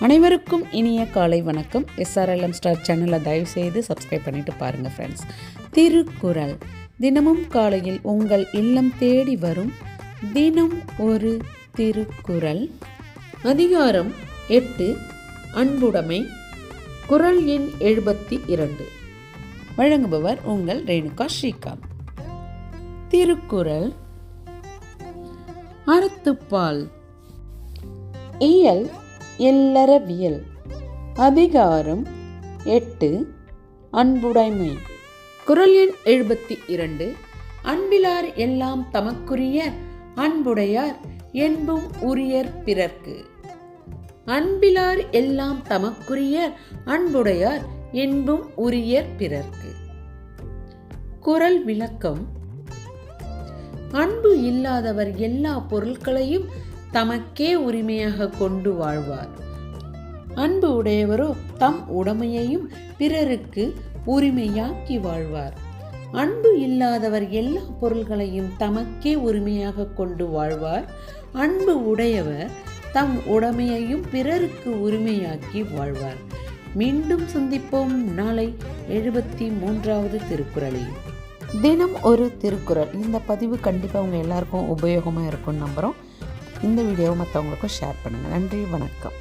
அனைவருக்கும் இனிய காலை வணக்கம். எஸ்ஆர்எல்எம் ஸ்டார் சேனலை தயவு செய்து சப்ஸ்கிரைப் பண்ணிட்டு பாருங்கள் ஃப்ரெண்ட்ஸ் திருக்குறள். தினமும் காலையில் உங்கள் இல்லம் தேடி வரும் தினம் ஒரு திருக்குறள். அதிகாரம் எட்டு. அன்புடைமை. குரல் எண் எழுபத்தி இரண்டு. வழங்குபவர் உங்கள் ரேணுகா ஸ்ரீகாந்த். திருக்குறள். அறத்துப்பால். இயல் இல்லறவியல் அதிகாரம் எட்டு அன்புடைமை. குரல் எண் எழுபத்தி இரண்டு. அன்பிலார் எல்லாம் தமக்குரிய அன்புடையார் என்பும் உரியர் பிறர்க்கு. அன்பிலார் எல்லாம் தமக்குரிய அன்புடையார் என்பும் உரியர் பிறர்க்கு. குரல் விளக்கம். அன்பு இல்லாதவர் எல்லா பொருட்களையும் தமக்கே உரிமையாக கொண்டு வாழ்வார். அன்பு உடையவரோ தம் உடமையையும் பிறருக்கு உரிமையாக்கி வாழ்வார். அன்பு இல்லாதவர் எல்லா பொருள்களையும் தமக்கே உரிமையாக கொண்டு வாழ்வார். அன்பு உடையவர் தம் உடமையையும் பிறருக்கு உரிமையாக்கி வாழ்வார். மீண்டும் சந்திப்போம் நாளை எழுபத்தி மூன்றாவது திருக்குறளில் தினம் ஒரு திருக்குறள். இந்த பதிவு கண்டிப்பாக உங்கள் எல்லாருக்கும் உபயோகமாக இருக்கும்னு நம்புகிறோம் இந்த வீடியோவை மற்றவங்களுக்கும் ஷேர் பண்ணுங்கள் நன்றி வணக்கம்.